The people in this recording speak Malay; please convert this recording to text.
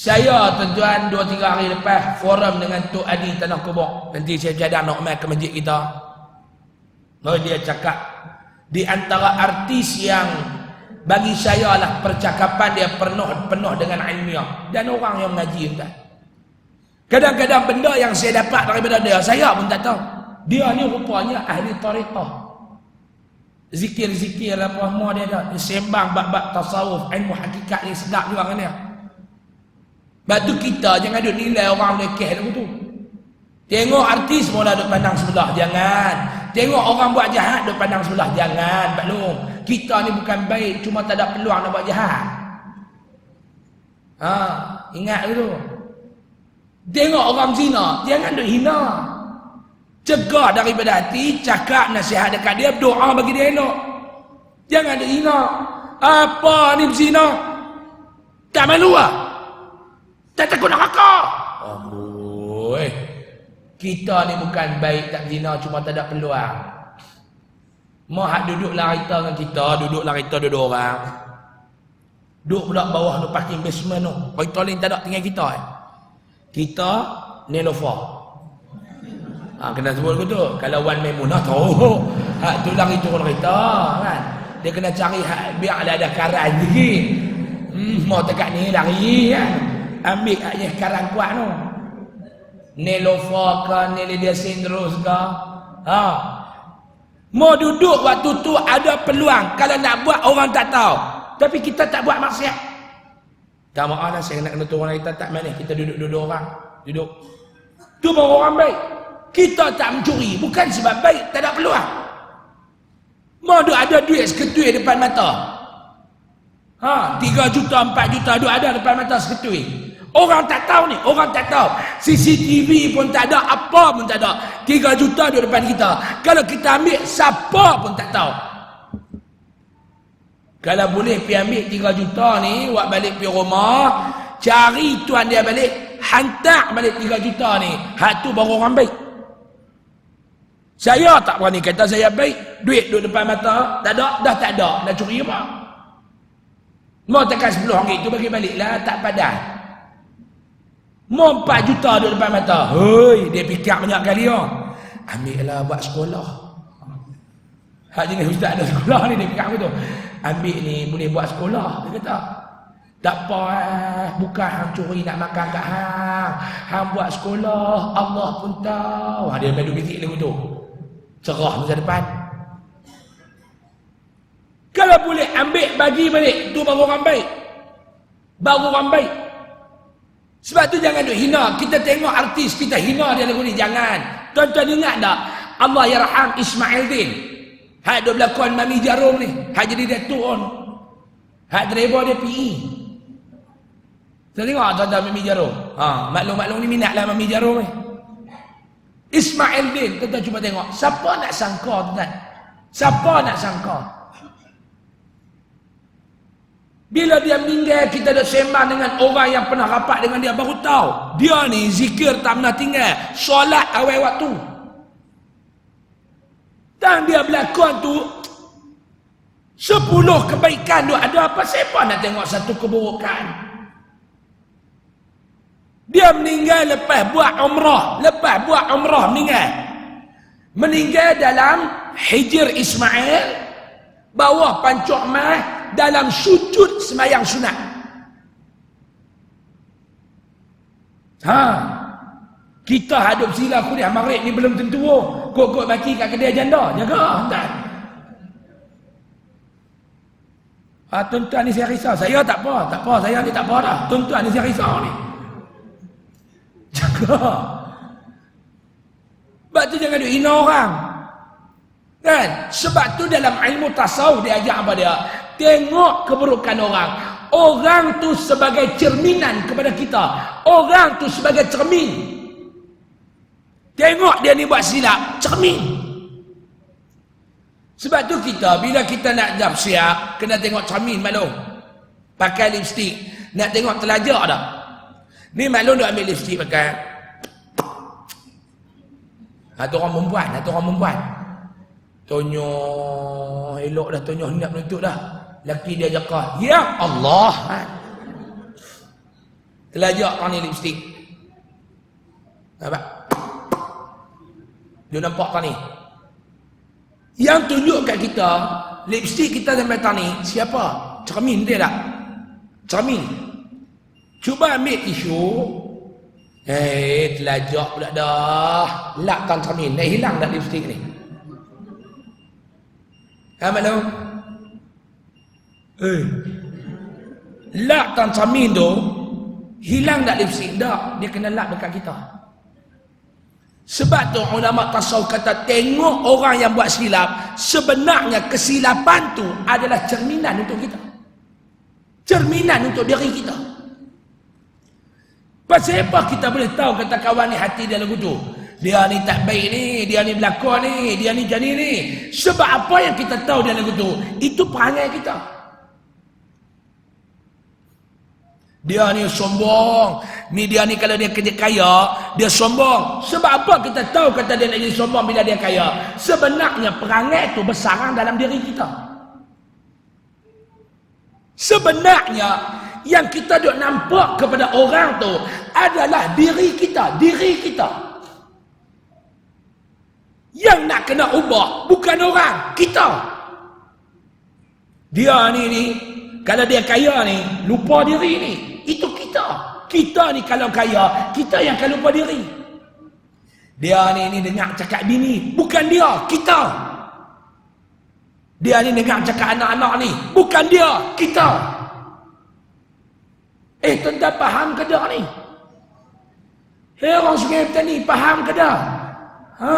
Saya tuan-tuan dua tiga hari lepas forum dengan Tok Adi Tanah Kubur. Nanti saya cadang nak mai ke masjid kita. Lalu dia cakap di antara artis yang bagi saya lah percakapan dia penuh penuh dengan ilmiah dan orang yang mengaji tuan. Kadang-kadang benda yang saya dapat daripada dia saya pun tak tahu. Dia ni rupanya ahli tariqah. Zikir-zikir apa semua dia ada. Dia sembang bab-bab tasawuf, ilmu hakikat ni sedap juga kan dia. Sebab tu kita jangan duk nilai orang lekeh tu tu. Tengok artis mula duk pandang sebelah, jangan. Tengok orang buat jahat duk pandang sebelah, jangan. Maklum, kita ni bukan baik, cuma tak ada peluang nak buat jahat. Ha, ingat tu. Tengok orang zina, jangan duk hina. Cegah daripada hati, cakap nasihat dekat dia, doa bagi dia elok. Jangan duk hina. Apa ni zina? Tak malu ah? Tak takut neraka. Amboi. Kita ni bukan baik tak zina cuma tak ada peluang. Mau hak duduklah kita dengan kita, duduklah kita duduk orang. Duduk pula bawah tu parking basement tu. Kita ni tak ada tinggal kita eh. Kita Nelofa. Ha, kena sebut tu. Kalau Wan Memunah tahu. Hak tu lari turun kereta kan. Dia kena cari hak biar ada karan sikit. Hmm, mau dekat ni lari kan ambil aja sekarang kuat tu. Nelofa ke Nelidia Sindros ke? Ha. mau duduk waktu tu ada peluang. Kalau nak buat orang tak tahu. Tapi kita tak buat maksiat. Tak maaf lah saya nak kena turun kita tak mana kita duduk-duduk orang. Duduk. Tu baru orang baik. Kita tak mencuri. Bukan sebab baik tak ada peluang. Mau ada duit seketui depan mata. Ha, 3 juta, 4 juta, ada depan mata seketui. Orang tak tahu ni, orang tak tahu. CCTV pun tak ada, apa pun tak ada. 3 juta di depan kita. Kalau kita ambil, siapa pun tak tahu. Kalau boleh pergi ambil 3 juta ni, buat balik pergi rumah, cari tuan dia balik, hantar balik 3 juta ni. Hak tu baru orang baik. Saya tak berani kata saya baik. Duit duduk depan mata, tak ada, dah tak ada. Nak curi apa? Mau tekan 10 ringgit tu bagi balik lah, tak padan. Mau 4 juta duduk depan mata. Hei, dia fikir banyak kali oh. Ambil lah buat sekolah. Hak jenis ustaz ada sekolah ni, dia fikir begitu. Ambil ni boleh buat sekolah. Dia kata, tak apa eh. Bukan hang curi nak makan kat hang. Hang buat sekolah, Allah pun tahu. Ha, dia main duduk lagu tu. Cerah masa depan. Kalau boleh ambil bagi balik, tu baru orang baik. Baru orang baik. Sebab tu jangan duk hina. Kita tengok artis, kita hina dia lagu ni. Jangan. Tuan-tuan ingat tak? Allah yarham Ismail Din. Hak duk berlakon Mami Jarum ni. Hak jadi Datuk on. Hak driver dia PE. Saya tengok tuan-tuan Mami Jarum. Ha, maklum-maklum ni minat lah Mami Jarum ni. Ismail Din. Tuan-tuan cuba tengok. Siapa nak sangka tuan? Siapa nak sangka? Bila dia meninggal, kita dah sembang dengan orang yang pernah rapat dengan dia. Baru tahu. Dia ni zikir tak pernah tinggal. Solat awal waktu. Dan dia berlakon tu, sepuluh kebaikan tu ada apa? Siapa nak tengok satu keburukan? Dia meninggal lepas buat umrah. Lepas buat umrah meninggal. Meninggal dalam hijir Ismail. Bawah pancuk mah dalam sujud semayang sunat. Ha. Kita hadap sila kuliah maghrib ni belum tentu oh. Kok-kok baki kat kedai janda. Jaga. Tak. Ha, tuan-tuan ni saya risau. Saya tak apa. Tak apa. Saya ni tak apa dah. Tuan-tuan ni saya risau ni. Jaga. Sebab tu jangan duk hina orang. Kan? Sebab tu dalam ilmu tasawuf dia ajak apa dia? Tengok keburukan orang. Orang tu sebagai cerminan kepada kita. Orang tu sebagai cermin. Tengok dia ni buat silap. Cermin. Sebab tu kita, bila kita nak jam siap, kena tengok cermin maklum. Pakai lipstick. Nak tengok telajak dah. Ni maklum dia ambil lipstick pakai. Satu orang perempuan, satu orang perempuan. Tonyo elok dah tonyo hendak menutup dah. Laki dia jaka, Ya Allah. Telajak tani lipstick. Nampak? Dia nampak tani. Yang tunjuk kat kita, lipstick kita sampai tani, siapa? Cermin dia tak? Cermin. Cuba ambil tisu. Eh, telajak pula dah. Lakkan cermin. Dah hilang dah lipstick ni. Ha, mana? Eh. Lakkan cermin tu, hilang tak lipstick? Tak. Dia kena lak dekat kita. Sebab tu ulama tasawuf kata tengok orang yang buat silap sebenarnya kesilapan tu adalah cerminan untuk kita. Cerminan untuk diri kita. Pasal apa kita boleh tahu kata kawan ni hati dia lagu tu? Dia ni tak baik ni, dia ni berlakon ni, dia ni jadi ni. Sebab apa yang kita tahu dia lagu tu? Itu perangai kita. Dia ni sombong. Ni dia ni kalau dia kerja kaya, dia sombong. Sebab apa kita tahu kata dia nak jadi sombong bila dia kaya? Sebenarnya perangai itu bersarang dalam diri kita. Sebenarnya yang kita duk nampak kepada orang tu adalah diri kita, diri kita. Yang nak kena ubah bukan orang, kita. Dia ni ni kalau dia kaya ni lupa diri ni. Kita ni kalau kaya, kita yang akan lupa diri. Dia ni ni dengar cakap bini, bukan dia, kita. Dia ni dengar cakap anak-anak ni, bukan dia, kita. Eh, tuan-tuan faham ke dah ni? Hei orang sungai petani, faham ke dah? Ha?